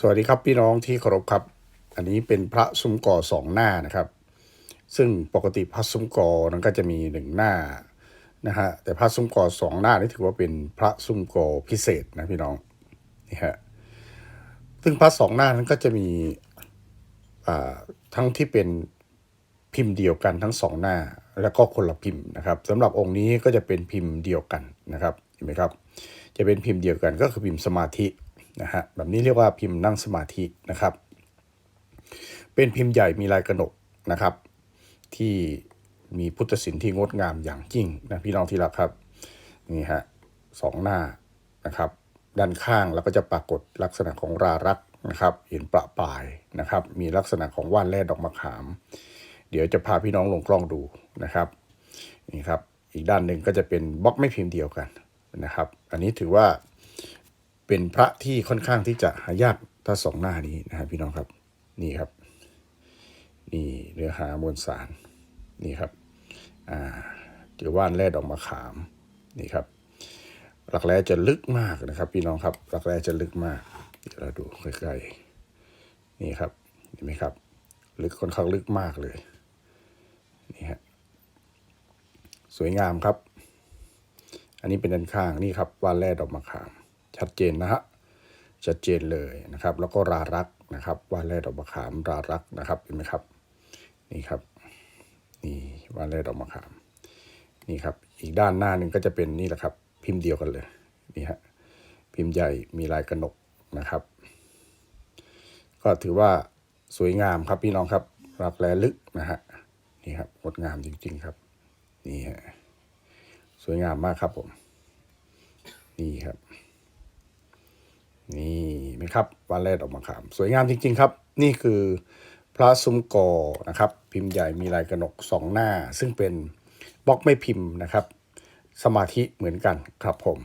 สวัสดีครับพี่น้องที่เคารพครับ อันนี้เป็นพระซุ้มกอสองหน้านะครับ ซึ่งปกติพระซุ้มกอนั้นก็จะมีหนึ่งหน้านะฮะแต่พระซุ้มกอสองหน้านี่ถือว่าเป็นพระซุ้มกอพิเศษนะพี่น้องนี่ฮะซึ่งพระสองหน้านั้นก็จะมีทั้งที่เป็นพิมพ์เดียวกันทั้งสองหน้า แล้วก็คนละพิมพ์นะครับสำหรับองค์นี้ก็จะเป็นพิมพ์เดียวกันนะครับเห็นไหมครับ จะเป็นพิมพ์เดียวกันก็คือพิมพ์สมาธิ นะฮะแบบนี้เรียกว่าพิมพ์นั่งสมาธินะครับ เป็นพิมพ์ใหญ่มีลายกระหนกนะครับ ที่มีพุทธศิลป์ที่งดงามอย่างยิ่งนะพี่น้องที่รักครับนี่ฮะสองหน้านะครับ ด้านข้างแล้วก็จะปรากฏลักษณะของรารักษ์นะครับเห็นประปายนะครับ มีลักษณะของว่านแร่ดอกมะขาม เดี๋ยวจะพาพี่น้องลงกล้องดูนะครับนี่ครับ อีกด้านหนึ่งก็จะเป็นบล็อกไม่พิมพ์เดียวกันนะครับ อันนี้ถือว่า เป็นพระที่ค่อนข้างที่จะหายากถ้าสองหน้านี้นะครับพี่น้องครับนี่ครับ นี่เนื้อหามวลสารนี่ครับอ่าจอว่านแร่ดอกมะขามนี่ครับ หลักแร้จะลึกมากนะครับ พี่น้องครับ หลักแร้จะลึกมากเดี๋ยวเราดูใกล้ๆนี่ครับเห็นไหมครับ ลึกค่อนข้างลึกมากเลยนี่ฮะสวยงามครับ อันนี้เป็นด้านข้างนี่ครับว่านแร่ดอกมะขาม ชัดเจนนะฮะชัดเจนเลยนะครับ แล้วก็รารักนะครับว่านแร่ดอกมะขามรารักนะครับเห็นไหมครับ นี่ครับนี่ว่านแร่ดอกมะขามนี่ครับ อีกด้านหน้าหนึ่งก็จะเป็นนี่แหละครับ พิมพ์เดียวกันเลยนี่ฮะพิมพ์ใหญ่มีลายกระหนกนะครับ ก็ถือว่าสวยงามครับพี่น้องครับรักแร้ลึกนะฮะนี่ครับงดงามจริง ๆครับ นี่ฮะสวยงามมากครับผม นี่ครับ นี่ไหมครับวานแรดออกมาขาม สวยงามจริง ๆ ครับ นี่คือพระซุ้มกอนะครับ พิมพ์ใหญ่มีลายกระหนกสองหน้า ซึ่งเป็นบล็อกไม่พิมพ์นะครับ สมาธิเหมือนกันครับผม